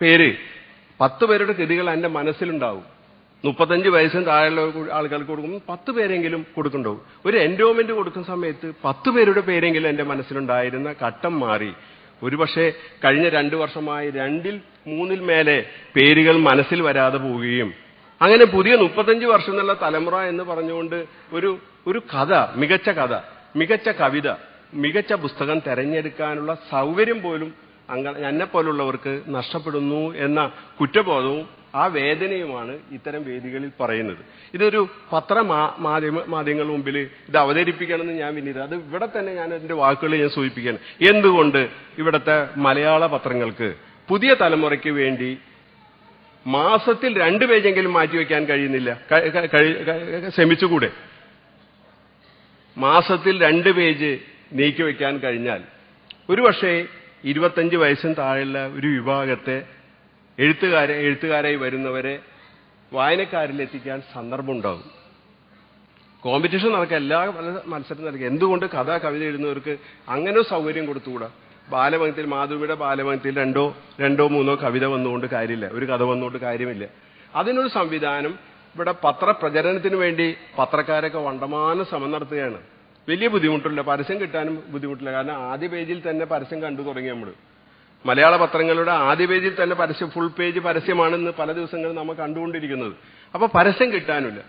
പേര്. പത്ത് പേരുടെ കൃതികൾ എന്റെ മനസ്സിലുണ്ടാവും. മുപ്പത്തഞ്ച് വയസ്സിന് താഴെയുള്ള ആളുകൾക്ക് കൊടുക്കും പത്ത് പേരെങ്കിലും കൊടുക്കുന്നുണ്ടാവും. ഒരു എൻഡോമെന്റ് കൊടുക്കുന്ന സമയത്ത് പത്ത് പേരുടെ പേരെങ്കിലും എന്റെ മനസ്സിലുണ്ടായിരുന്ന ഘട്ടം മാറി. ഒരുപക്ഷെ കഴിഞ്ഞ രണ്ടു വർഷമായി രണ്ടിൽ മൂന്നിൽ മേലെ പേരുകൾ മനസ്സിൽ വരാതെ പോവുകയും അങ്ങനെ പുതിയ മുപ്പത്തഞ്ച് വർഷം എന്നുള്ള തലമുറ എന്ന് പറഞ്ഞുകൊണ്ട് ഒരു ഒരു കഥ മികച്ച കഥ മികച്ച കവിത മികച്ച പുസ്തകം തെരഞ്ഞെടുക്കാനുള്ള സൗകര്യം പോലും അങ്ക എന്നെ പോലുള്ളവർക്ക് നഷ്ടപ്പെടുന്നു എന്ന കുറ്റബോധവും ആ വേദനയുമാണ് ഇത്തരം വേദികളിൽ പറയുന്നത്. ഇതൊരു പത്ര മാധ്യമ മാധ്യമങ്ങളുടെ മുമ്പിൽ ഇത് അവതരിപ്പിക്കണമെന്ന് ഞാൻ പിന്നീട് അത് ഇവിടെ തന്നെ ഞാൻ എന്റെ വാക്കുകൾ ഞാൻ സൂചിപ്പിക്കുകയാണ്. എന്തുകൊണ്ട് ഇവിടുത്തെ മലയാള പത്രങ്ങൾക്ക് പുതിയ തലമുറയ്ക്ക് വേണ്ടി മാസത്തിൽ രണ്ട് പേജെങ്കിലും മാറ്റിവെക്കാൻ കഴിയുന്നില്ല? ശ്രമിച്ചുകൂടെ? മാസത്തിൽ രണ്ട് പേജ് നീക്കിവെക്കാൻ കഴിഞ്ഞാൽ ഒരുപക്ഷെ ഇരുപത്തഞ്ച് വയസ്സിന് താഴെയുള്ള ഒരു വിഭാഗത്തെ എഴുത്തുകാരെ എഴുത്തുകാരായി വരുന്നവരെ വായനക്കാരിലെത്തിക്കാൻ സന്ദർഭമുണ്ടാകും. കോമ്പറ്റീഷൻ നടക്കുക എല്ലാ മത്സ- മത്സരം നടക്കുക എന്തുകൊണ്ട് കഥ കവിത എഴുതുന്നവർക്ക് അങ്ങനെ സൗകര്യം കൊടുത്തുകൂടാ? ബാലഭംഗത്തിൽ മാധവിയുടെ ബാലഭംഗത്തിൽ രണ്ടോ രണ്ടോ മൂന്നോ കവിത വന്നുകൊണ്ട് കാര്യമില്ല. ഒരു കഥ വന്നുകൊണ്ട് കാര്യമില്ല. അതിനൊരു സംവിധാനം ഇവിടെ പത്രപ്രചരണത്തിന് വേണ്ടി പത്രക്കാരൊക്കെ വണ്ടമാന ശ്രമം നടത്തുകയാണ്. വലിയ ബുദ്ധിമുട്ടില്ല പരസ്യം കിട്ടാനും ബുദ്ധിമുട്ടില്ല. കാരണം ആദ്യ പേജിൽ തന്നെ പരസ്യം കണ്ടു തുടങ്ങി നമ്മൾ മലയാള പത്രങ്ങളുടെ ആദ്യ പേജിൽ തന്നെ പരസ്യം ഫുൾ പേജ് പരസ്യമാണെന്ന് പല ദിവസങ്ങളും നമ്മൾ കണ്ടുകൊണ്ടിരിക്കുന്നത്. അപ്പൊ പരസ്യം കിട്ടാനില്ല.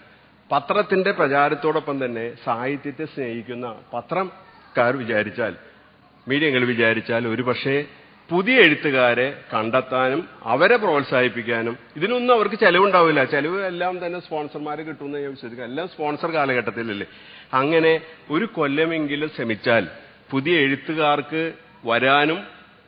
പത്രത്തിന്റെ പ്രചാരത്തോടൊപ്പം തന്നെ സാഹിത്യത്തെ സ്നേഹിക്കുന്ന പത്രക്കാർ വിചാരിച്ചാൽ മീഡിയങ്ങൾ വിചാരിച്ചാൽ ഒരുപക്ഷെ പുതിയ എഴുത്തുകാരെ കണ്ടെത്താനും അവരെ പ്രോത്സാഹിപ്പിക്കാനും ഇതിനൊന്നും അവർക്ക് ചെലവുണ്ടാവില്ല. ചെലവ് എല്ലാം തന്നെ സ്പോൺസർമാർ കിട്ടുമെന്ന് ഞാൻ വിശ്വസിക്കുക എല്ലാം സ്പോൺസർ കാലഘട്ടത്തിലല്ലേ. അങ്ങനെ ഒരു കൊല്ലമെങ്കിലും ശ്രമിച്ചാൽ പുതിയ എഴുത്തുകാർക്ക് വരാനും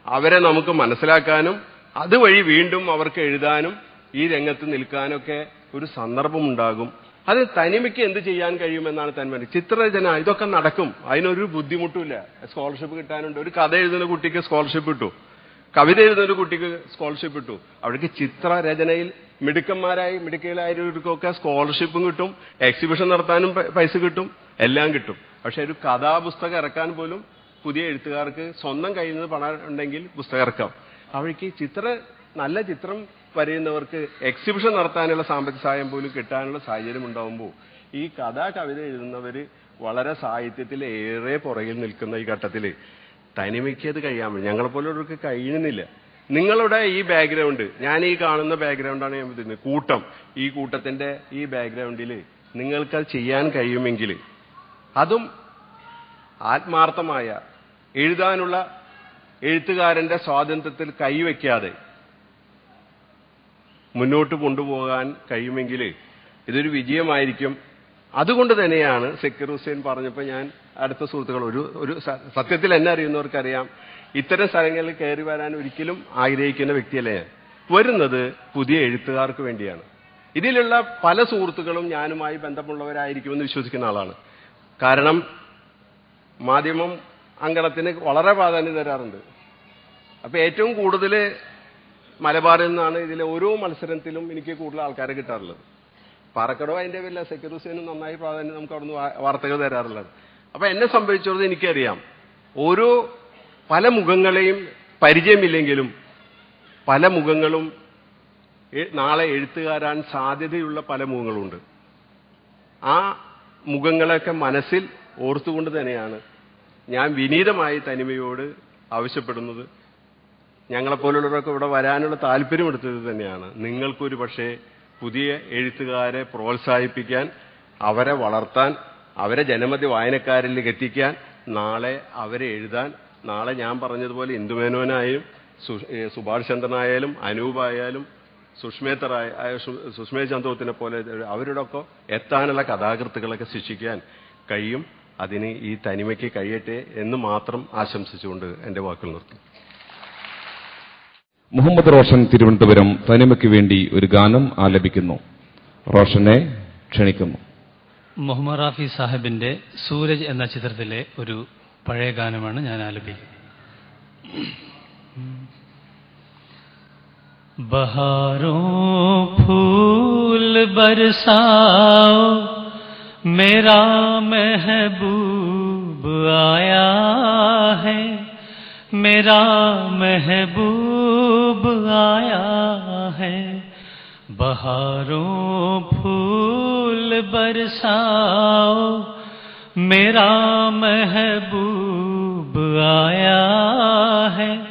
അവരെ നമുക്ക് മനസ്സിലാക്കാനും അതുവഴി വീണ്ടും അവർക്ക് എഴുതാനും ഈ രംഗത്ത് നിൽക്കാനൊക്കെ ഒരു സന്ദർഭമുണ്ടാകും. അത് തനിമയ്ക്ക് എന്ത് ചെയ്യാൻ കഴിയുമെന്നാണ് തന്മ ചിത്രരചന ഇതൊക്കെ നടക്കും. അതിനൊരു ബുദ്ധിമുട്ടില്ല സ്കോളർഷിപ്പ് കിട്ടാനുണ്ട്. ഒരു കഥ എഴുതുന്ന കുട്ടിക്ക് സ്കോളർഷിപ്പ് കിട്ടും. കവിത എഴുതുന്ന ഒരു കുട്ടിക്ക് സ്കോളർഷിപ്പ് കിട്ടും. അവർക്ക് ചിത്രരചനയിൽ മിടുക്കന്മാരായി മിടുക്കയിലായവർക്കൊക്കെ സ്കോളർഷിപ്പും കിട്ടും. എക്സിബിഷൻ നടത്താനും പൈസ കിട്ടും. എല്ലാം കിട്ടും. പക്ഷെ ഒരു കഥാപുസ്തകം ഇറക്കാൻ പോലും പുതിയ എഴുത്തുകാർക്ക് സ്വന്തം കയ്യിൽ നിന്ന് പണം ഉണ്ടെങ്കിൽ പുസ്തകം ഇറക്കാം. അവർക്ക് ചിത്ര നല്ല ചിത്രം വരയുന്നവർക്ക് എക്സിബിഷൻ നടത്താനുള്ള സാമ്പത്തിക സഹായം പോലും കിട്ടാനുള്ള സാഹചര്യം ഉണ്ടാകുമ്പോൾ ഈ കഥ കവിത എഴുതുന്നവർ വളരെ സാഹിത്യത്തിൽ ഏറെ പുറകിൽ നിൽക്കുന്ന ഈ ഘട്ടത്തിൽ തനിമയ്ക്കത് കഴിയാൻ പറ്റും ഞങ്ങളെപ്പോലുള്ളവർക്ക് കഴിയുന്നില്ല. നിങ്ങളുടെ ഈ ബാക്ക്ഗ്രൗണ്ട് ഞാൻ ഈ കാണുന്ന ബാക്ക്ഗ്രൗണ്ടാണ് ഞാൻ പറയുന്നത് കൂട്ടം. ഈ കൂട്ടത്തിന്റെ ഈ ബാക്ക്ഗ്രൗണ്ടിൽ നിങ്ങൾക്കത് ചെയ്യാൻ കഴിയുമെങ്കിൽ അതും ആത്മാർത്ഥമായ എഴുതാനുള്ള എഴുത്തുകാരന്റെ സ്വാതന്ത്ര്യത്തിൽ കൈവയ്ക്കാതെ മുന്നോട്ട് കൊണ്ടുപോകാൻ കഴിയുമെങ്കിൽ ഇതൊരു വിജയമായിരിക്കും. അതുകൊണ്ട് തന്നെയാണ് സക്കീർ ഹുസൈൻ പറഞ്ഞപ്പോൾ ഞാൻ അടുത്ത സുഹൃത്തുക്കൾ ഒരു ഒരു സത്യത്തിൽ എന്നെ അറിയുന്നവർക്കറിയാം. ഇത്തരം സ്ഥലങ്ങളിൽ കയറി വരാൻ ഒരിക്കലും ആഗ്രഹിക്കുന്ന വ്യക്തിയല്ല ഞാൻ. വരുന്നത് പുതിയ എഴുത്തുകാർക്ക് വേണ്ടിയാണ്. ഇതിലുള്ള പല സുഹൃത്തുക്കളും ഞാനുമായി ബന്ധമുള്ളവരായിരിക്കുമെന്ന് വിശ്വസിക്കുന്ന ആളാണ്. കാരണം മാധ്യമം അങ്കണത്തിന് വളരെ പ്രാധാന്യം തരാറുണ്ട്. അപ്പൊ ഏറ്റവും കൂടുതൽ മലബാറിൽ നിന്നാണ് ഇതിലെ ഓരോ മത്സരത്തിലും എനിക്ക് കൂടുതൽ ആൾക്കാരെ കിട്ടാറുള്ളത്. പാറക്കടോ അതിന്റെ പേരില്ല സെക്യൂറിസിനും നന്നായി പ്രാധാന്യം നമുക്ക് അവിടുന്ന് വാർത്തകൾ തരാറുള്ളത്. അപ്പൊ എന്നെ സംഭവിച്ചത് എനിക്കറിയാം ഓരോ പല മുഖങ്ങളെയും പരിചയമില്ലെങ്കിലും പല മുഖങ്ങളും നാളെ എഴുത്തുകാരാൻ സാധ്യതയുള്ള പല മുഖങ്ങളുണ്ട്. ആ മുഖങ്ങളൊക്കെ മനസ്സിൽ ഓർത്തുകൊണ്ട് തന്നെയാണ് ഞാൻ വിനീതമായി തനിമയോട് ആവശ്യപ്പെടുന്നത്. ഞങ്ങളെപ്പോലുള്ളവരൊക്കെ ഇവിടെ വരാനുള്ള താല്പര്യം എടുത്തത് തന്നെയാണ്. നിങ്ങൾക്കൊരു പക്ഷേ പുതിയ എഴുത്തുകാരെ പ്രോത്സാഹിപ്പിക്കാൻ അവരെ വളർത്താൻ അവരെ ജനമതി വായനക്കാരിലേക്ക് എത്തിക്കാൻ നാളെ അവരെ എഴുതാൻ നാളെ ഞാൻ പറഞ്ഞതുപോലെ ഇന്ദുമേനോനായും സുഭാഷ് ചന്ദ്രനായാലും അനൂപായാലും സുഷ്മേത്തറായ സുഷ്മേ ചന്ദ്രത്തിനെ പോലെ അവരുടെ ഒക്കെ എത്താനുള്ള കഥാകൃത്തുക്കളൊക്കെ ശിക്ഷിക്കാൻ കഴിയും. അതിന് ഈ തനിമയ്ക്ക് കഴിയട്ടെ എന്ന് മാത്രം ആശംസിച്ചുകൊണ്ട് എന്റെ വാക്കുകൾ നിർത്തും മുഹമ്മദ് റോഷൻ തിരുവനന്തപുരം തനിമയ്ക്ക് വേണ്ടി ഒരു ഗാനം ആലപിക്കുന്നു റോഷനെ ക്ഷണിക്കുന്നു മുഹമ്മദ് റാഫി സാഹിബിന്റെ സൂരജ് എന്ന ചിത്രത്തിലെ ഒരു പഴയ ഗാനമാണ് ഞാൻ ആലപിക്കുന്നത് बहारों फूल बरसाओ मेरा महबूब आया है मेरा महबूब आया है? बहारों फूल बरसाओ, मेरा महबूब आया है।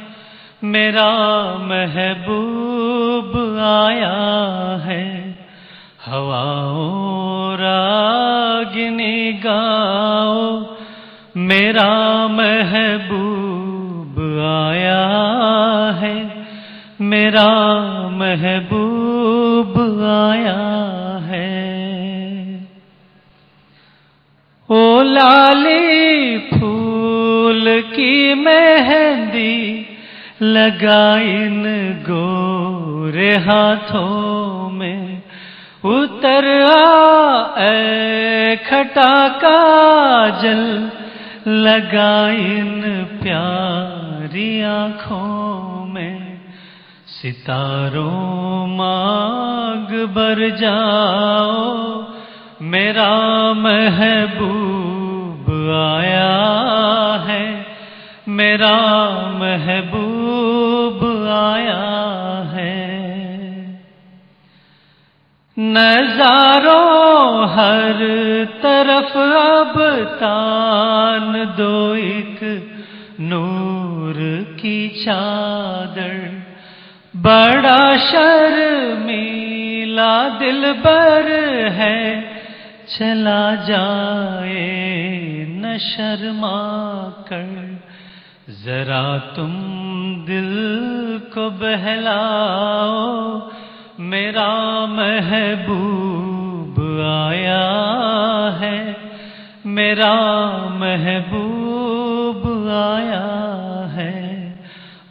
मेरा महबूब आया है। हवाओं रागिनी गाओ मेरा महबूब मेरा महबूब आया है। ओ लाली फूल की मेहंदी लगा इन गोरे हाथों में। उतर आ खटा काजल लगा इन प्यारी आँखों सितारों मांग बर जाओ, मेरा महबूब आया है, मेरा महबूब आया है। नजारों हर तरफ़ अब तान दो एक नूर की चादर। बड़ा शर्मीला दिल बर है, चला जाए न शर्मा कर। जरा तुम दिल को बहलाओ, मेरा महबूब आया है, मेरा महबूब आया है।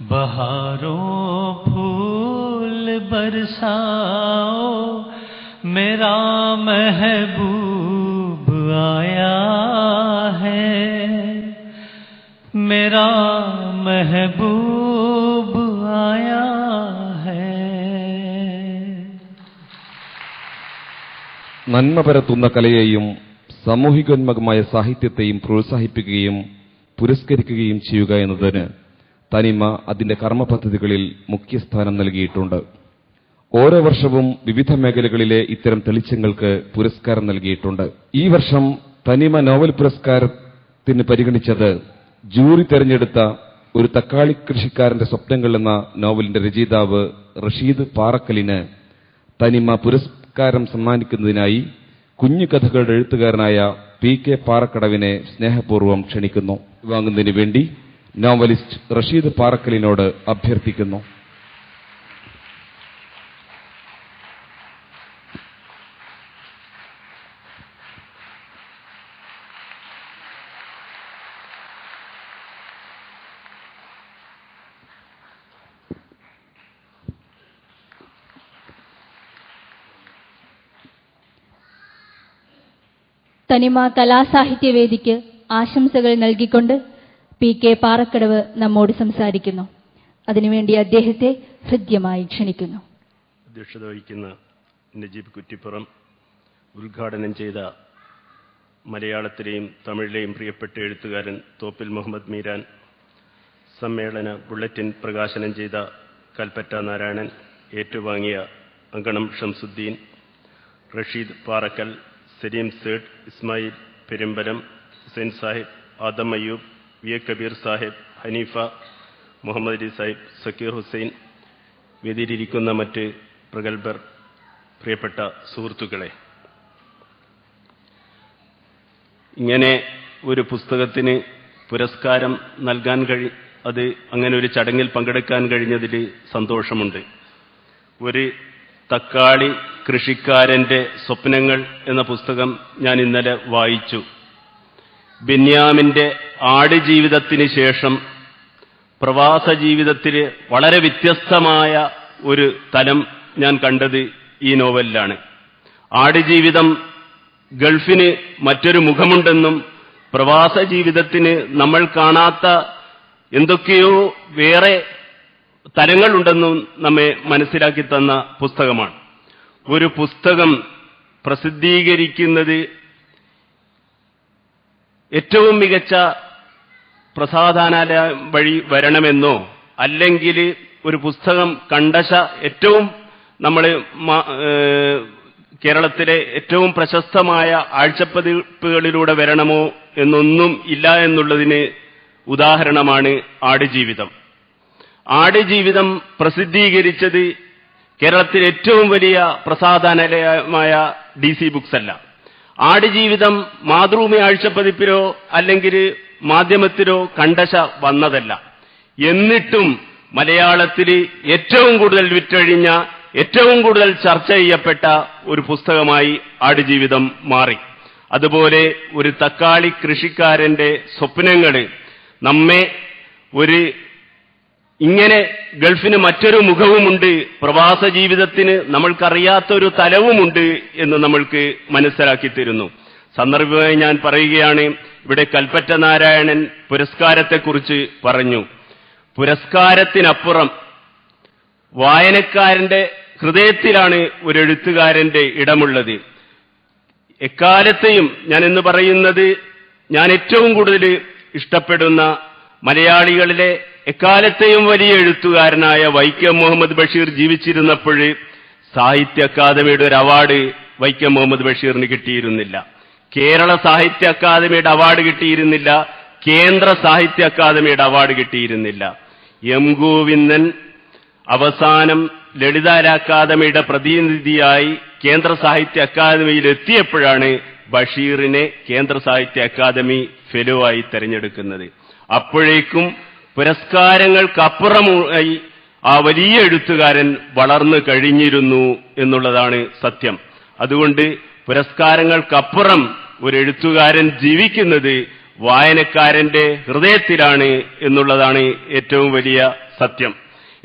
बहारों बरसाओ मेरा महबूब आया है मेरा महबूब आया है നന്മ പരത്തുന്ന കലയെയും സാമൂഹികോന്മുഖമായ സാഹിത്യത്തെയും പ്രോത്സാഹിപ്പിക്കുകയും പുരസ്കരിക്കുകയും ചെയ്യുക എന്നതിന് തനിമ അതിന്റെ കർമ്മപദ്ധതികളിൽ മുഖ്യസ്ഥാനം നൽകിയിട്ടുണ്ട് ഓരോ വർഷവും വിവിധ മേഖലകളിലെ ഇത്തരം തെളിച്ചങ്ങൾക്ക് പുരസ്കാരം നൽകിയിട്ടുണ്ട്. ഈ വർഷം തനിമ നോവൽ പുരസ്കാരത്തിന് പരിഗണിച്ചത് ജൂറി തെരഞ്ഞെടുത്ത ഒരു തക്കാളി കൃഷിക്കാരന്റെ സ്വപ്നങ്ങൾ എന്ന നോവലിന്റെ രചയിതാവ് റഷീദ് പാറക്കലിന് തനിമ പുരസ്കാരം സമ്മാനിക്കുന്നതിനായി കുഞ്ഞു കഥകളുടെ എഴുത്തുകാരനായ പി കെ പാറക്കടവിനെ സ്നേഹപൂർവം ക്ഷണിക്കുന്നു. വാങ്ങുന്നതിന് വേണ്ടി നോവലിസ്റ്റ് റഷീദ് പാറക്കലിനോട് അഭ്യർത്ഥിക്കുന്നു. തനിമ കലാസാഹിത്യവേദിക്ക് ആശംസകൾ നൽകിക്കൊണ്ട് പി കെ പാറക്കടവ് നമ്മോട് സംസാരിക്കുന്നു. അതിനുവേണ്ടി അദ്ദേഹത്തെ ഹൃദ്യമായി ക്ഷണിക്കുന്നു. അധ്യക്ഷത വഹിക്കുന്ന നജീബ് കുറ്റിപ്പുറം ഉദ്ഘാടനം ചെയ്ത മലയാളത്തിലെയും തമിഴിലെയും പ്രിയപ്പെട്ട എഴുത്തുകാരൻ തോപ്പിൽ മുഹമ്മദ് മീരാൻ സമ്മേളന ബുള്ളറ്റിൻ പ്രകാശനം ചെയ്ത കൽപ്പറ്റ നാരായണൻ ഏറ്റുവാങ്ങിയ അങ്കണം ഷംസുദ്ദീൻ റഷീദ് പാറക്കൽ സലീം സേഡ് ഇസ്മായിൽ പെരുമ്പലം ഹുസൈൻ സാഹിബ് ആദം അയ്യൂബ് വി എ കബീർ സാഹിബ് ഹനീഫ മുഹമ്മദ് അലി സാഹിബ് സക്കീർ ഹുസൈൻ വേദിയിലിരിക്കുന്ന മറ്റ് പ്രഗത്ഭർ പ്രിയപ്പെട്ട സുഹൃത്തുക്കളെ. ഇങ്ങനെ ഒരു പുസ്തകത്തിന് പുരസ്കാരം നൽകാൻ കഴി അത് അങ്ങനെ ഒരു ചടങ്ങിൽ പങ്കെടുക്കാൻ കഴിഞ്ഞതിൽ സന്തോഷമുണ്ട്. ഒരു തക്കാളി കൃഷിക്കാരന്റെ സ്വപ്നങ്ങൾ എന്ന പുസ്തകം ഞാൻ ഇന്നലെ വായിച്ചു. ബെന്യാമിന്റെ ആടുജീവിതത്തിന് ശേഷം പ്രവാസ ജീവിതത്തിൽ വളരെ വ്യത്യസ്തമായ ഒരു തലം ഞാൻ കണ്ടത് ഈ നോവലിലാണ്. ആടുജീവിതം ഗൾഫിന് മറ്റൊരു മുഖമുണ്ടെന്നും പ്രവാസ ജീവിതത്തിന് നമ്മൾ കാണാത്ത എന്തൊക്കെയോ വേറെ തരങ്ങളുണ്ടെന്നും നമ്മെ മനസ്സിലാക്കി തന്ന പുസ്തകമാണ്. ഒരു പുസ്തകം പ്രസിദ്ധീകരിക്കുന്നത് ഏറ്റവും മികച്ച പ്രസാധാനാലയ വഴി വരണമെന്നോ അല്ലെങ്കിൽ ഒരു പുസ്തകം കണ്ടശ ഏറ്റവും നമ്മൾ കേരളത്തിലെ ഏറ്റവും പ്രശസ്തമായ ആഴ്ചപ്പതിപ്പുകളിലൂടെ വരണമോ എന്നൊന്നും ഇല്ല എന്നുള്ളതിന് ഉദാഹരണമാണ് ആടുജീവിതം. ആടുജീവിതം പ്രസിദ്ധീകരിച്ചത് കേരളത്തിൽ ഏറ്റവും വലിയ പ്രസാദാനലയമായ ഡി സി ബുക്സ് അല്ല. ആടുജീവിതം മാതൃഭൂമി ആഴ്ചപ്പതിപ്പിലോ അല്ലെങ്കിൽ മാധ്യമത്തിലോ കണ്ടശ വന്നതല്ല. എന്നിട്ടും മലയാളത്തിൽ ഏറ്റവും കൂടുതൽ വിറ്റഴിഞ്ഞ ഏറ്റവും കൂടുതൽ ചർച്ച ചെയ്യപ്പെട്ട ഒരു പുസ്തകമായി ആടുജീവിതം മാറി. അതുപോലെ ഒരു തക്കാളി കൃഷിക്കാരന്റെ സ്വപ്നങ്ങൾ നമ്മെ ഒരു ഇങ്ങനെ ഗൾഫിന് മറ്റൊരു മുഖവുമുണ്ട് പ്രവാസ ജീവിതത്തിന് നമ്മൾക്കറിയാത്തൊരു തലവുമുണ്ട് എന്ന് നമ്മൾക്ക് മനസ്സിലാക്കി തരുന്നു. സന്ദർഭമായി ഞാൻ പറയുകയാണ് ഇവിടെ കൽപ്പറ്റ നാരായണൻ പുരസ്കാരത്തെക്കുറിച്ച് പറഞ്ഞു. പുരസ്കാരത്തിനപ്പുറം വായനക്കാരന്റെ ഹൃദയത്തിലാണ് ഒരു എഴുത്തുകാരന്റെ ഇടമുള്ളത്. എക്കാലത്തെയും ഞാൻ എന്ന് പറയുന്നത് ഞാൻ ഏറ്റവും കൂടുതൽ ഇഷ്ടപ്പെടുന്ന മലയാളികളിലെ എക്കാലത്തെയും വലിയ എഴുത്തുകാരനായ വൈക്കം മുഹമ്മദ് ബഷീർ ജീവിച്ചിരുന്നപ്പോൾ സാഹിത്യ അക്കാദമിയുടെ ഒരു അവാർഡ് വൈക്കം മുഹമ്മദ് ബഷീറിന് കിട്ടിയിരുന്നില്ല. കേരള സാഹിത്യ അക്കാദമിയുടെ അവാർഡ് കിട്ടിയിരുന്നില്ല. കേന്ദ്ര സാഹിത്യ അക്കാദമിയുടെ അവാർഡ് കിട്ടിയിരുന്നില്ല. എം ഗോവിന്ദൻ അവസാനം ലളിതാര അക്കാദമിയുടെ പ്രതിനിധിയായി കേന്ദ്ര സാഹിത്യ അക്കാദമിയിൽ എത്തിയപ്പോഴാണ് ബഷീറിനെ കേന്ദ്ര സാഹിത്യ അക്കാദമി ഫെലോ ആയി തെരഞ്ഞെടുക്കുന്നത്. അപ്പോഴേക്കും പുരസ്കാരങ്ങൾക്കപ്പുറമായി ആ വലിയ എഴുത്തുകാരൻ വളർന്നു കഴിഞ്ഞിരുന്നു എന്നുള്ളതാണ് സത്യം. അതുകൊണ്ട് പുരസ്കാരങ്ങൾക്കപ്പുറം ഒരു എഴുത്തുകാരൻ ജീവിക്കുന്നത് വായനക്കാരന്റെ ഹൃദയത്തിലാണ് എന്നുള്ളതാണ് ഏറ്റവും വലിയ സത്യം.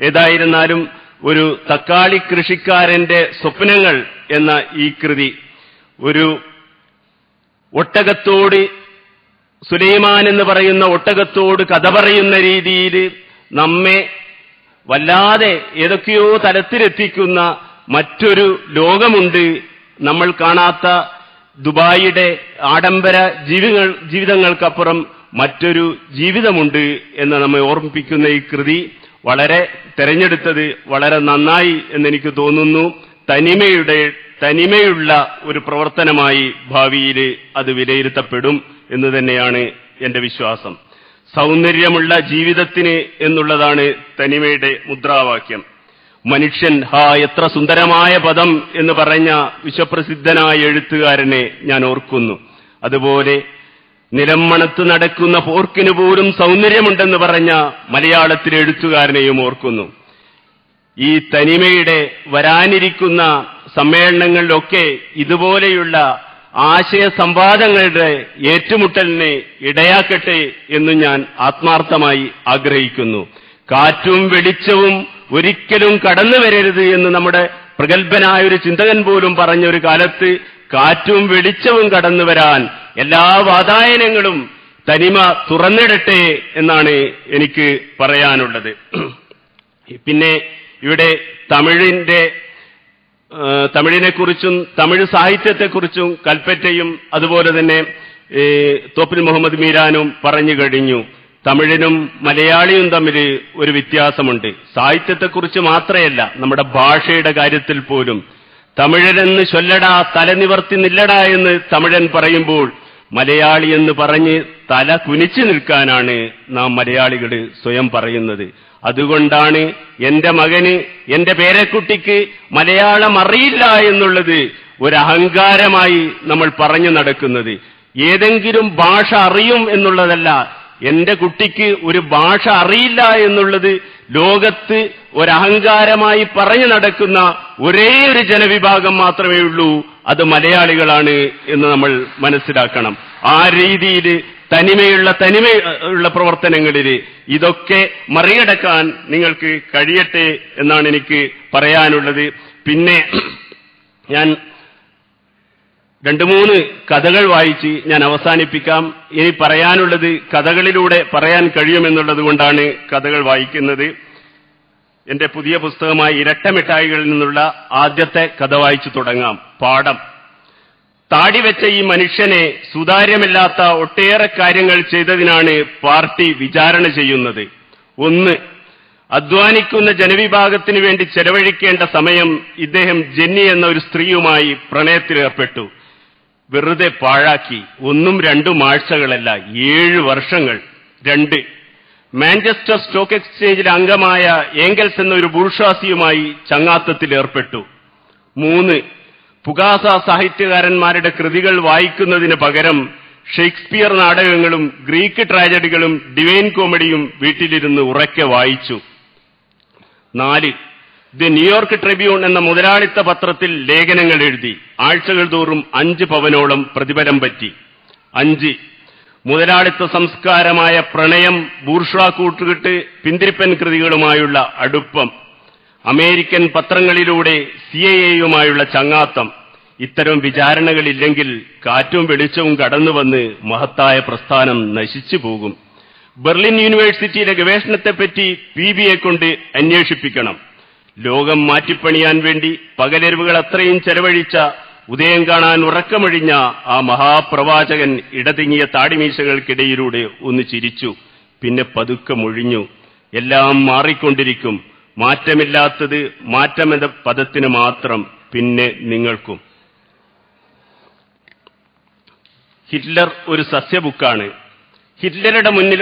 ഏതായിരുന്നാലും ഒരു തക്കാളി കൃഷിക്കാരന്റെ സ്വപ്നങ്ങൾ എന്ന ഈ കൃതി ഒരു ഒട്ടകത്തോട് സുലൈമാൻ എന്ന് പറയുന്ന ഒട്ടകത്തോട് കഥ പറയുന്ന രീതിയിൽ നമ്മെ വല്ലാതെ ഏതൊക്കെയോ തലത്തിലെത്തിക്കുന്ന മറ്റൊരു ലോകമുണ്ട്. നമ്മൾ കാണാത്ത ദുബായിയുടെ ആഡംബര ജീവിതങ്ങൾ ജീവിതങ്ങൾക്കപ്പുറം മറ്റൊരു ജീവിതമുണ്ട് എന്ന് നമ്മെ ഓർമ്മിപ്പിക്കുന്ന ഈ കൃതി വളരെ തെരഞ്ഞെടുത്തത് വളരെ നന്നായി എന്നെനിക്ക് തോന്നുന്നു. തനിമയുടെ തനിമയുള്ള ഒരു പ്രവർത്തനമായി ഭാവിയിൽ അത് വിലയിരുത്തപ്പെടും എന്ന് തന്നെയാണ് എന്റെ വിശ്വാസം. സൗന്ദര്യമുള്ള ജീവിതത്തിന് എന്നുള്ളതാണ് തനിമയുടെ മുദ്രാവാക്യം. മനുഷ്യൻ ഹാ എത്ര സുന്ദരമായ പദം എന്ന് പറഞ്ഞ വിശ്വപ്രസിദ്ധനായ എഴുത്തുകാരനെ ഞാൻ ഓർക്കുന്നു. അതുപോലെ നിലമ്മണത്ത് നടക്കുന്ന പോർക്കിന് പോലും സൗന്ദര്യമുണ്ടെന്ന് പറഞ്ഞ മലയാളത്തിലെ എഴുത്തുകാരനെയും ഓർക്കുന്നു. ഈ തനിമയുടെ വരാനിരിക്കുന്ന സമ്മേളനങ്ങളിലൊക്കെ ഇതുപോലെയുള്ള ആശയ സംവാദങ്ങളുടെ ഏറ്റുമുട്ടലിന് ഇടയാക്കട്ടെ എന്ന് ഞാൻ ആത്മാർത്ഥമായി ആഗ്രഹിക്കുന്നു. കാറ്റും വെളിച്ചവും ഒരിക്കലും കടന്നു വരരുത് എന്ന് നമ്മുടെ പ്രഗത്ഭനായ ഒരു ചിന്തകൻ പോലും പറഞ്ഞ ഒരു കാലത്ത് കാറ്റും വെളിച്ചവും കടന്നു വരാൻ എല്ലാ വാതായനങ്ങളും തനിമ തുറന്നിടട്ടെ എന്നാണ് എനിക്ക് പറയാനുള്ളത്. പിന്നെ ഇവിടെ തമിഴിന്റെ തമിഴിനെക്കുറിച്ചും തമിഴ് സാഹിത്യത്തെക്കുറിച്ചും കൽപ്പറ്റയും അതുപോലെ തന്നെ തോപ്പിൽ മുഹമ്മദ് മീരാനും പറഞ്ഞു കഴിഞ്ഞു. തമിഴിനും മലയാളിയും തമ്മിൽ ഒരു വ്യത്യാസമുണ്ട്. സാഹിത്യത്തെക്കുറിച്ച് മാത്രമല്ല നമ്മുടെ ഭാഷയുടെ കാര്യത്തിൽ പോലും. തമിഴനെന്ന് ചൊല്ലടാ തല നിവർത്തി നില്ലടാ എന്ന് തമിഴൻ പറയുമ്പോൾ മലയാളി എന്ന് പറഞ്ഞ് തല കുനിച്ചു നിൽക്കാനാണ് നാം മലയാളികൾ സ്വയം പറയുന്നത്. അതുകൊണ്ടാണ് എന്റെ മകന് എന്റെ പേരക്കുട്ടിക്ക് മലയാളം അറിയില്ല എന്നുള്ളത് ഒരു അഹങ്കാരമായി നമ്മൾ പറഞ്ഞു നടക്കുന്നത്. ഏതെങ്കിലും ഭാഷ അറിയും എന്നുള്ളതല്ല എന്റെ കുട്ടിക്ക് ഒരു ഭാഷ അറിയില്ല എന്നുള്ളത് ലോകത്ത് ഒരഹങ്കാരമായി പറഞ്ഞു നടക്കുന്ന ഒരേ ഒരു ജനവിഭാഗം മാത്രമേ ഉള്ളൂ അത് മലയാളികളാണ് എന്ന് നമ്മൾ മനസ്സിലാക്കണം. ആ രീതിയിൽ തനിമയുള്ള തനിമയുള്ള പ്രവർത്തനങ്ങളിൽ ഇതൊക്കെ മറികടക്കാൻ നിങ്ങൾക്ക് കഴിയട്ടെ എന്നാണ് എനിക്ക് പറയാനുള്ളത്. പിന്നെ ഞാൻ രണ്ട് മൂന്ന് കഥകൾ വായിച്ച് ഞാൻ അവസാനിപ്പിക്കാം. ഇനി പറയാനുള്ളത് കഥകളിലൂടെ പറയാൻ കഴിയുമെന്നുള്ളത് കൊണ്ടാണ് കഥകൾ വായിക്കുന്നത്. എന്റെ പുതിയ പുസ്തകമായ ഇരട്ടമിഠായികളിൽ നിന്നുള്ള ആദ്യത്തെ കഥ വായിച്ചു തുടങ്ങാം. പാഠം. താടി വെച്ച ഈ മനുഷ്യനെ സുതാര്യമില്ലാത്ത ഒട്ടേറെ കാര്യങ്ങൾ ചെയ്തതിനാണ് പാർട്ടി വിചാരണ ചെയ്യുന്നത്. ഒന്ന് അധ്വാനിക്കുന്ന ജനവിഭാഗത്തിനു വേണ്ടി ചെലവഴിക്കേണ്ട സമയം ഇദ്ദേഹം ജെന്നി എന്ന ഒരു സ്ത്രീയുമായി പ്രണയത്തിലേർപ്പെട്ടു. വെറുതെ പാഴാക്കി. ഒന്നും രണ്ടും ആഴ്ചകളല്ല ഏഴ് വർഷങ്ങൾ. രണ്ട് മാഞ്ചസ്റ്റർ സ്റ്റോക്ക് എക്സ്ചേഞ്ചിലെ അംഗമായ ഏങ്കൽസ് എന്നൊരു ഒരു ഏർപ്പെട്ടു മൂന്ന് പുകാസ സാഹിത്യകാരന്മാരുടെ കൃതികൾ വായിക്കുന്നതിന് പകരം ഷേക്സ്പിയർ നാടകങ്ങളും ഗ്രീക്ക് ട്രാജഡികളും ഡിവൈൻ കോമഡിയും വീട്ടിലിരുന്ന് ഉറക്കെ വായിച്ചു. നാല് ദി ന്യൂയോർക്ക് ട്രിബ്യൂൺ എന്ന മുതലാളിത്ത പത്രത്തിൽ ലേഖനങ്ങൾ എഴുതി ആഴ്ചകൾ തോറും അഞ്ച് പവനോളം പ്രതിഫലം പറ്റി. അഞ്ച് മുതലാളിത്ത സംസ്കാരമായ പ്രണയം ബൂർഷ്വാ കൂട്ടുകെട്ട് പിന്തിരിപ്പൻ കൃതികളുമായുള്ള അടുപ്പം അമേരിക്കൻ പത്രങ്ങളിലൂടെ സി എയുമായുള്ള ചങ്ങാത്തം. ഇത്തരം വിചാരണകളില്ലെങ്കിൽ കാറ്റും വെളിച്ചവും കടന്നുവന്ന് മഹത്തായ പ്രസ്ഥാനം നശിച്ചു പോകും. ബെർലിൻ യൂണിവേഴ്സിറ്റിയിലെ ഗവേഷണത്തെപ്പറ്റി പി ബിയെ കൊണ്ട് അന്വേഷിപ്പിക്കണം. ലോകം മാറ്റിപ്പണിയാൻ വേണ്ടി പകലരിവുകൾ അത്രയും ചെലവഴിച്ച ഉദയം കാണാൻ ഉറക്കമൊഴിഞ്ഞ ആ മഹാപ്രവാചകൻ ഇടതിങ്ങിയ താടിമീശകൾക്കിടയിലൂടെ ഒന്ന് ചിരിച്ചു. പിന്നെ പതുക്കെ മൊഴിഞ്ഞു. എല്ലാം മാറിക്കൊണ്ടിരിക്കും. മാറ്റമില്ലാത്തത് മാറ്റമെന്ന പദത്തിന് മാത്രം പിന്നെ നിങ്ങൾക്കും. ഹിറ്റ്ലർ ഒരു സസ്യബുക്കാണ്. ഹിറ്റ്ലറുടെ മുന്നിൽ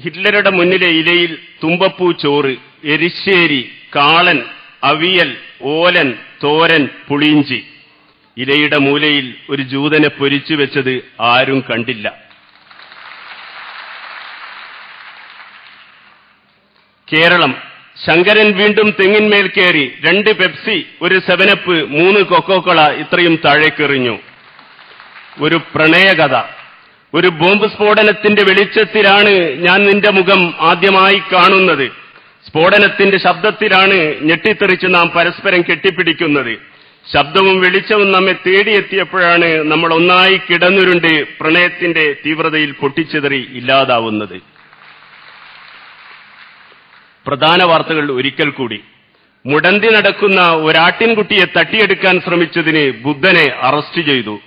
ഹിറ്റ്ലറുടെ മുന്നിലെ ഇലയിൽ തുമ്പപ്പൂ ചോറ് എരിശ്ശേരി കാളൻ അവിയൽ ഓലൻ തോരൻ പുളിഞ്ചി ഇലയുടെ മൂലയിൽ ഒരു ജൂതനെ പൊരിച്ചു വെച്ചത് ആരും കണ്ടില്ല. കേരളം ശങ്കരൻ വീണ്ടും തെങ്ങിന്മേൽ കയറി രണ്ട് പെപ്സി ഒരു സെവനപ്പ് മൂന്ന് കൊക്കോക്കോള ഇത്രയും താഴേക്കെറിഞ്ഞു. ഒരു പ്രണയകഥ. ഒരു ബോംബ് സ്ഫോടനത്തിന്റെ വെളിച്ചത്തിലാണ് ഞാൻ നിന്റെ മുഖം ആദ്യമായി കാണുന്നത്. സ്ഫോടനത്തിന്റെ ശബ്ദത്തിലാണ് ഞെട്ടിത്തെറിച്ച് നാം പരസ്പരം കെട്ടിപ്പിടിക്കുന്നത്. ശബ്ദവും വെളിച്ചവും നമ്മെ തേടിയെത്തിയപ്പോഴാണ് നമ്മൾ ഒന്നായി കിടന്നുരുണ്ട് പ്രണയത്തിന്റെ തീവ്രതയിൽ പൊട്ടിച്ചെതറി ഇല്ലാതാവുന്നത്. പ്രധാന വാർത്തകൾ ഒരിക്കൽ കൂടി. മുടന്തി നടക്കുന്ന ഒരാട്ടിൻകുട്ടിയെ തട്ടിയെടുക്കാൻ ശ്രമിച്ചതിന് ബുദ്ധനെ അറസ്റ്റ് ചെയ്തു.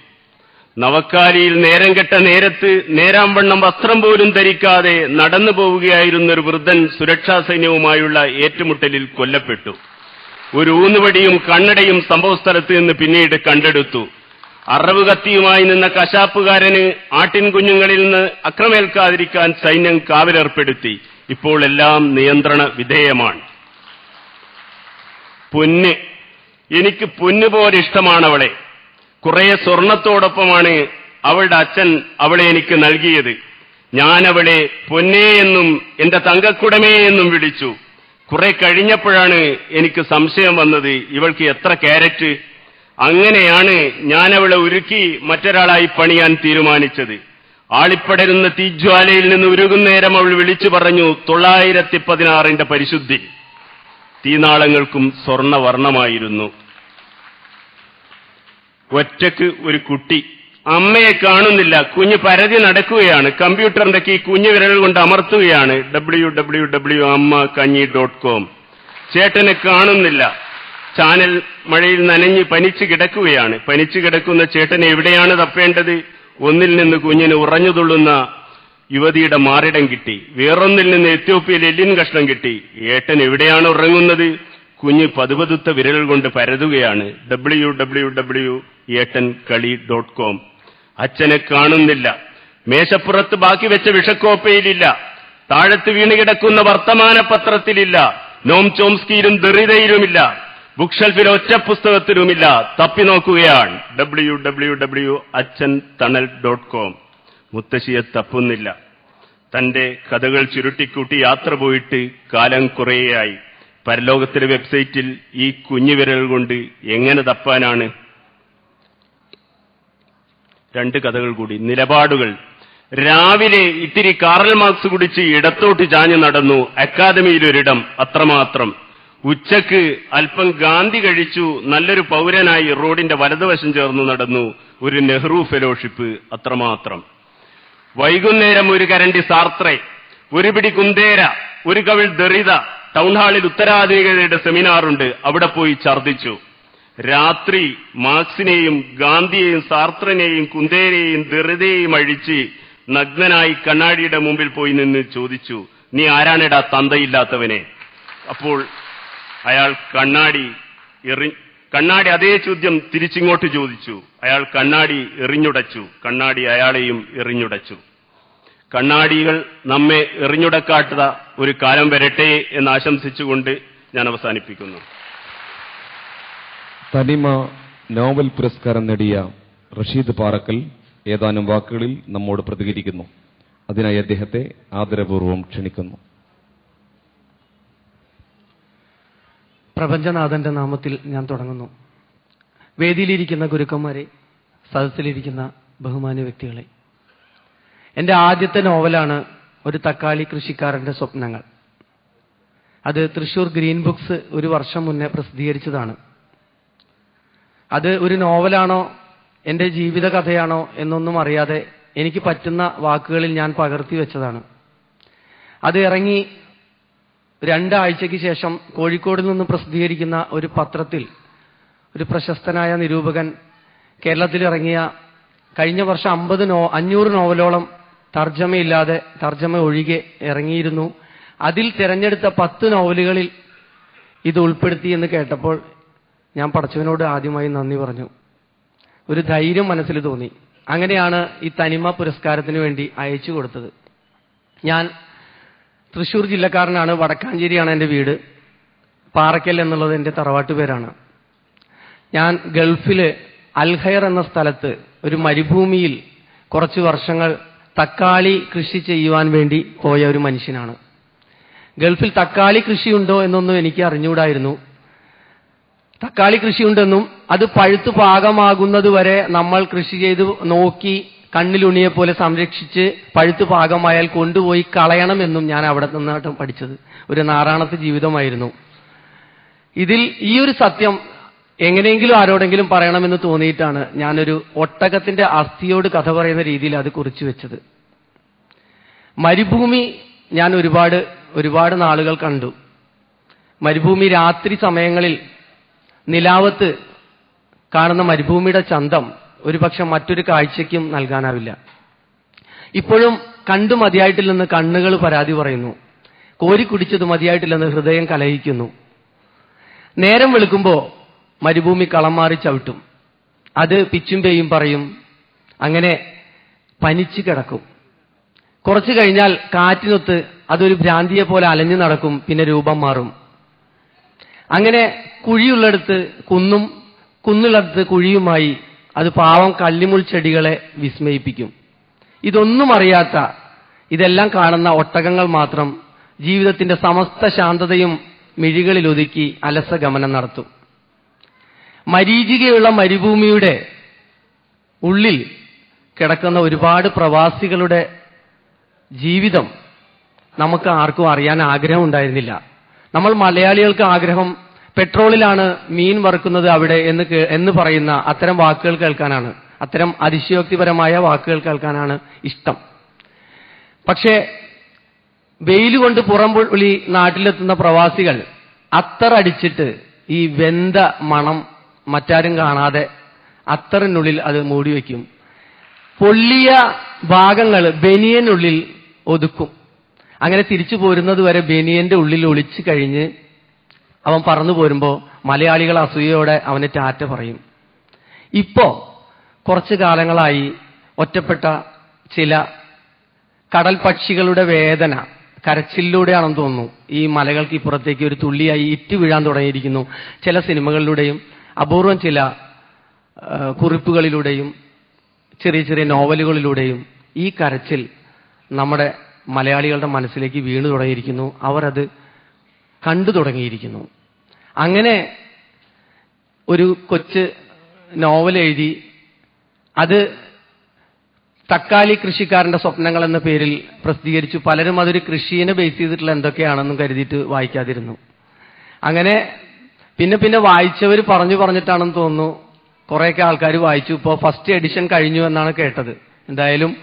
നവക്കാലിയിൽ നേരം കെട്ട നേരത്ത് നേരാംവണ്ണം വസ്ത്രം പോലും ധരിക്കാതെ നടന്നു പോവുകയായിരുന്ന ഒരു വൃദ്ധൻ സുരക്ഷാ സൈന്യവുമായുള്ള ഏറ്റുമുട്ടലിൽ കൊല്ലപ്പെട്ടു. ഒരു ഊന്നുവടിയും കണ്ണടയും സംഭവസ്ഥലത്ത് നിന്ന് പിന്നീട് കണ്ടെടുത്തു. അറവ് കത്തിയുമായി നിന്ന കശാപ്പുകാരന് ആട്ടിൻകുഞ്ഞുങ്ങളിൽ നിന്ന് അക്രമേൽക്കാതിരിക്കാൻ സൈന്യം കാവലേർപ്പെടുത്തി. ഇപ്പോൾ എല്ലാം നിയന്ത്രണ വിധേയമാണ്. പൊന്ന്. എനിക്ക് പൊന്ന് പോലെ ഇഷ്ടമാണ് അവളെ കുറെ സ്വർണത്തോടൊപ്പമാണ് അവളുടെ അച്ഛൻ അവളെ എനിക്ക് നൽകിയത്. ഞാൻ അവളെ പൊന്നേ എന്നും എന്റെ തങ്കക്കുടമേ എന്നും വിളിച്ചു. കുറെ കഴിഞ്ഞപ്പോഴാണ് എനിക്ക് സംശയം വന്നത് ഇവൾക്ക് എത്ര ക്യാരറ്റ്. അങ്ങനെയാണ് ഞാനവളെ ഉരുക്കി മറ്റൊരാളായി പണിയാൻ തീരുമാനിച്ചത്. ആളിപ്പടരുന്ന തീജ്വാലയിൽ നിന്ന് ഉരുകുന്നേരം അവൾ വിളിച്ചു പറഞ്ഞു തൊള്ളായിരത്തി പതിനാറിന്റെ പരിശുദ്ധി. തീനാളങ്ങൾക്കും സ്വർണവർണമായിരുന്നു ഒറ്റയ്ക്ക് ഒരു കുട്ടി അമ്മയെ കാണുന്നില്ല. കുഞ്ഞ് പരതി നടക്കുകയാണ്. കമ്പ്യൂട്ടറിന്റെ കീ കുഞ്ഞു വിരൽ കൊണ്ട് അമർത്തുകയാണ്. ഡബ്ല്യു ഡബ്ല്യു ഡബ്ല്യു അമ്മ കഞ്ഞി ഡോട്ട് കോം. ചേട്ടനെ കാണുന്നില്ല. ചാനൽ മഴയിൽ നനഞ്ഞ് പനിച്ചു കിടക്കുകയാണ്. പനിച്ചു കിടക്കുന്ന ചേട്ടനെ എവിടെയാണ് തപ്പേണ്ടത്? ഒന്നിൽ നിന്ന് കുഞ്ഞിന് ഉറഞ്ഞു തുള്ളുന്ന യുവതിയുടെ മാറിടം കിട്ടി. വേറൊന്നിൽ നിന്ന് എത്യോപ്യയിൽ എല്ലിൻ കഷ്ണം കിട്ടി. ഏട്ടൻ എവിടെയാണ് ഉറങ്ങുന്നത്? കുഞ്ഞ് പതുപതുത്ത വിരൽ കൊണ്ട് പരതുകയാണ്. ഡബ്ല്യു ഡബ്ല്യു ഡബ്ല്യു ഏട്ടൻ കളി ഡോട്ട് കോം. അച്ഛനെ കാണുന്നില്ല. മേശപ്പുറത്ത് ബാക്കി വെച്ച വിഷക്കോപ്പയിലില്ല. താഴത്ത് വീണുകിടക്കുന്ന വർത്തമാന പത്രത്തിലില്ല നോം ചോംസ്കിയിലും ദറിതയിലുമില്ല. ബുക്ക് ഷെൽഫിലെ ഒറ്റ പുസ്തകത്തിലുമില്ല. തപ്പി നോക്കുകയാണ്. ഡബ്ല്യു ഡബ്ല്യു ഡബ്ല്യു അച്ഛൻ തണൽ ഡോട്ട് കോം മുത്തശ്ശിയെ തപ്പുന്നില്ല. തന്റെ കഥകൾ ചുരുട്ടിക്കൂട്ടി യാത്ര പോയിട്ട് കാലം കുറേയായി. പരലോകത്തിലെ വെബ്സൈറ്റിൽ ഈ കുഞ്ഞുവിരൽ കൊണ്ട് എങ്ങനെ തപ്പാനാണ്? രണ്ട് കഥകൾ കൂടി. നിലപാടുകൾ. രാവിലെ ഇത്തിരി കാറൽ മാർക്സ് കുടിച്ച് ഇടത്തോട്ട് ചാഞ്ഞു നടന്നു. അക്കാദമിയിലൊരിടം. അത്രമാത്രം. ഉച്ചയ്ക്ക് അല്പം ഗാന്ധി കഴിച്ചു നല്ലൊരു പൗരനായി റോഡിന്റെ വലതുവശം ചേർന്ന് നടന്നു ഒരു നെഹ്റു ഫെലോഷിപ്പ് അത്രമാത്രം. വൈകുന്നേരം ഒരു കരണ്ടി സാർത്രെ ഒരു പിടി കുന്തേര ഒരു കവിൾ ദറിത ടൗൺ ഹാളിൽ സെമിനാറുണ്ട് അവിടെ പോയി ഛർദ്ദിച്ചു. രാത്രി മാർക്സിനെയും ഗാന്ധിയെയും സാർത്രനെയും കുന്തേരയെയും ദറിതയെയും അഴിച്ച് നഗ്നനായി കണ്ണാടിയുടെ മുമ്പിൽ പോയി നിന്ന് ചോദിച്ചു നീ ആരാണെടാ തന്തയില്ലാത്തവനെ? അപ്പോൾ അയാൾ കണ്ണാടി എറി കണ്ണാടി അതേ ചോദ്യം തിരിച്ചിങ്ങോട്ട് ചോദിച്ചു. അയാൾ കണ്ണാടി എറിഞ്ഞുടച്ചു. കണ്ണാടി അയാളെയും എറിഞ്ഞുടച്ചു. കണ്ണാടികൾ നമ്മെ എറിഞ്ഞുടക്കാട്ട ഒരു കാലം വരട്ടെ എന്ന് ആശംസിച്ചുകൊണ്ട് ഞാൻ അവസാനിപ്പിക്കുന്നു. തനിമ നോവൽ പുരസ്കാരം നേടിയ റഷീദ് പാറക്കൽ ഏതാനും വാക്കുകളിൽ നമ്മോട് പ്രതികരിക്കുന്നു. അതിനായി അദ്ദേഹത്തെ ആദരപൂർവം ക്ഷണിക്കുന്നു. പ്രപഞ്ചനാഥന്റെ നാമത്തിൽ ഞാൻ തുടങ്ങുന്നു. വേദിയിലിരിക്കുന്ന ഗുരുക്കന്മാരെ സദസ്സിലിരിക്കുന്ന ബഹുമാന്യ വ്യക്തികളെ എന്റെ ആദ്യത്തെ നോവലാണ് ഒരു തക്കാളി കൃഷിക്കാരന്റെ സ്വപ്നങ്ങൾ. അത് തൃശൂർ ഗ്രീൻ ബുക്സ് ഒരു വർഷം മുന്നേ പ്രസിദ്ധീകരിച്ചതാണ്. അത് ഒരു നോവലാണോ എന്റെ ജീവിതകഥയാണോ എന്നൊന്നും അറിയാതെ എനിക്ക് പറ്റുന്ന വാക്കുകളിൽ ഞാൻ പകർത്തി വെച്ചതാണ്. അത് ഇറങ്ങി രണ്ടാഴ്ചയ്ക്ക് ശേഷം കോഴിക്കോടിൽ നിന്ന് പ്രസിദ്ധീകരിക്കുന്ന ഒരു പത്രത്തിൽ ഒരു പ്രശസ്തനായ നിരൂപകൻ കേരളത്തിൽ ഇറങ്ങിയ കഴിഞ്ഞ വർഷം അമ്പത് നോ അഞ്ഞൂറ് നോവലോളം തർജമയില്ലാതെ തർജമ ഒഴികെ ഇറങ്ങിയിരുന്നു. അതിൽ തിരഞ്ഞെടുത്ത പത്ത് നോവലുകളിൽ ഇത് ഉൾപ്പെടുത്തി എന്ന് കേട്ടപ്പോൾ ഞാൻ പടച്ചവനോട് ആദ്യമായി നന്ദി പറഞ്ഞു. ഒരു ധൈര്യം മനസ്സിൽ തോന്നി. അങ്ങനെയാണ് ഈ തനിമ പുരസ്കാരത്തിന് വേണ്ടി അയച്ചു കൊടുത്തത്. ഞാൻ തൃശൂർ ജില്ലക്കാരനാണ് വടക്കാഞ്ചേരിയാണ് എന്റെ വീട്. പാറക്കൽ എന്നുള്ളത് എന്റെ തറവാട്ട് പേരാണ്. ഞാൻ ഗൾഫിൽ അൽഹയർ എന്ന സ്ഥലത്ത് ഒരു മരുഭൂമിയിൽ കുറച്ച് വർഷങ്ങൾ തക്കാളി കൃഷി ചെയ്യുവാൻ വേണ്ടി പോയ ഒരു മനുഷ്യനാണ്. ഗൾഫിൽ തക്കാളി കൃഷിയുണ്ടോ എന്നൊന്നും എനിക്ക് അറിഞ്ഞുകൂടായിരുന്നു തക്കാളി കൃഷിയുണ്ടെന്നും അത് പഴുത്തു പാകമാകുന്നത് വരെ നമ്മൾ കൃഷി ചെയ്ത് നോക്കി കണ്ണിലുണിയെ പോലെ സംരക്ഷിച്ച് പഴുത്ത് പാകമായാൽ കൊണ്ടുപോയി കളയണമെന്നും ഞാൻ അവിടെ നിന്നാട്ട് പഠിച്ചത്. ഒരു നാറാണത്ത് ജീവിതമായിരുന്നു. ഇതിൽ ഈ ഒരു സത്യം എങ്ങനെയെങ്കിലും ആരോടെങ്കിലും പറയണമെന്ന് തോന്നിയിട്ടാണ് ഞാനൊരു ഒട്ടകത്തിന്റെ അസ്ഥിയോട് കഥ പറയുന്ന രീതിയിൽ അത് കുറിച്ചു വെച്ചത്. മരുഭൂമി ഞാൻ ഒരുപാട് ഒരുപാട് നാളുകൾ കണ്ടു. മരുഭൂമി രാത്രി സമയങ്ങളിൽ നിലാവത്ത് കാണുന്ന മരുഭൂമിയുടെ ചന്തം ഒരുപക്ഷെ മറ്റൊരു കാഴ്ചയ്ക്കും നൽകാനാവില്ല. ഇപ്പോഴും കണ്ടു മതിയായിട്ടില്ലെന്ന് കണ്ണുകൾ പരാതി പറയുന്നു. കോരി കുടിച്ചത് മതിയായിട്ടില്ലെന്ന് ഹൃദയം കലഹിക്കുന്നു. നേരം വെളുക്കുമ്പോൾ മരുഭൂമി കളം മാറി ചവിട്ടും. അത് പിച്ചും പേയും പറയും. അങ്ങനെ പനിച്ചു കിടക്കും. കുറച്ചു കഴിഞ്ഞാൽ കാറ്റിനൊത്ത് അതൊരു ഭ്രാന്തിയെ പോലെ അലഞ്ഞു നടക്കും പിന്നെ രൂപം മാറും. അങ്ങനെ കുഴിയുള്ളിടത്ത് കുന്നും കുന്നുള്ളിടത്ത് കുഴിയുമായി അത് പാവം കള്ളിമുൾ ചെടികളെ വിസ്മയിപ്പിക്കും. ഇതൊന്നും അറിയാത്ത ഇതെല്ലാം കാണുന്ന ഒട്ടകങ്ങൾ മാത്രം ജീവിതത്തിന്റെ സമസ്ത ശാന്തതയും മിഴികളിൽ ഒതുക്കി അലസഗമനം നടത്തും. മരീചികയുള്ള മരുഭൂമിയുടെ ഉള്ളിൽ കിടക്കുന്ന ഒരുപാട് പ്രവാസികളുടെ ജീവിതം നമുക്ക് ആർക്കും അറിയാൻ ആഗ്രഹം ഉണ്ടായിരുന്നില്ല. നമ്മൾ മലയാളികൾക്ക് ആഗ്രഹം പെട്രോളിലാണ് മീൻ വറുക്കുന്നത് അവിടെ എന്ന് എന്ന് പറയുന്ന അത്തരം വാക്കുകൾ കേൾക്കാനാണ്. അത്തരം അതിശയോക്തിപരമായ വാക്കുകൾ കേൾക്കാനാണ് ഇഷ്ടം. പക്ഷേ വെയിൽ കൊണ്ട് പുറംപൊളി നാട്ടിലെത്തുന്ന പ്രവാസികൾ അത്തറടിച്ചിട്ട് ഈ വെന്ത മണം മറ്റാരും കാണാതെ അത്തറിനുള്ളിൽ അത് മൂടിവെക്കും പൊള്ളിയ ഭാഗങ്ങൾ ബനിയനുള്ളിൽ ഒതുക്കും. അങ്ങനെ തിരിച്ചു പോരുന്നത് വരെ ബനിയന്റെ ഉള്ളിൽ ഒളിച്ചു കഴിഞ്ഞ് അവൻ പറന്നു പോരുമ്പോൾ മലയാളികൾ അസൂയയോടെ അവനെ ടാറ്റ പറയും. ഇപ്പോ കുറച്ചു കാലങ്ങളായി ഒറ്റപ്പെട്ട ചില കടൽ പക്ഷികളുടെ വേദന കരച്ചിലൂടെയാണെന്ന് തോന്നുന്നു. ഈ മലകൾക്ക് ഇപ്പുറത്തേക്ക് ഒരു തുള്ളിയായി ഇറ്റ് വീഴാൻ തുടങ്ങിയിരിക്കുന്നു. ചില സിനിമകളിലൂടെയും അപൂർവം ചില കുറിപ്പുകളിലൂടെയും ചെറിയ ചെറിയ നോവലുകളിലൂടെയും ഈ കരച്ചിൽ നമ്മുടെ മലയാളികളുടെ മനസ്സിലേക്ക് വീണു തുടങ്ങിയിരിക്കുന്നു. അവർ അത് കണ്ടു തുടങ്ങിയിരിക്കുന്നു. അങ്ങനെ ഒരു കൊച്ച് നോവൽ എഴുതി അത് തക്കാളി കൃഷിക്കാരന്റെ സ്വപ്നങ്ങൾ എന്ന പേരിൽ പ്രസിദ്ധീകരിച്ചു. പലരും അതൊരു കൃഷിയെ ബേസ് ചെയ്തിട്ടുള്ള എന്തൊക്കെയാണെന്നും കരുതിയിട്ട് വായിക്കാതിരുന്നു. അങ്ങനെ പിന്നെ പിന്നെ വായിച്ചവർ പറഞ്ഞു പറഞ്ഞിട്ടാണെന്ന് തോന്നുന്നു. കുറേയൊക്കെ ആൾക്കാർ വായിച്ചു. ഇപ്പോൾ ഫസ്റ്റ് എഡിഷൻ കഴിഞ്ഞു എന്നാണ് കേട്ടത്. എന്തായാലും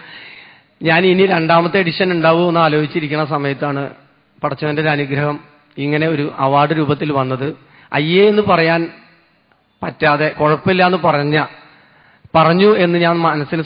ഞാൻ ഇനി രണ്ടാമത്തെ എഡിഷൻ ഉണ്ടാവുമെന്ന് ആലോചിച്ചിരിക്കുന്ന സമയത്താണ് പടച്ചവന്റെ ഒരു അനുഗ്രഹം ഇങ്ങനെ ഒരു അവാർഡ് രൂപത്തിൽ വന്നത്. അയ്യേ എന്ന് പറയാൻ പറ്റാതെ കുഴപ്പമില്ല എന്ന് പറഞ്ഞ പറഞ്ഞു എന്ന് ഞാൻ മനസ്സിൽ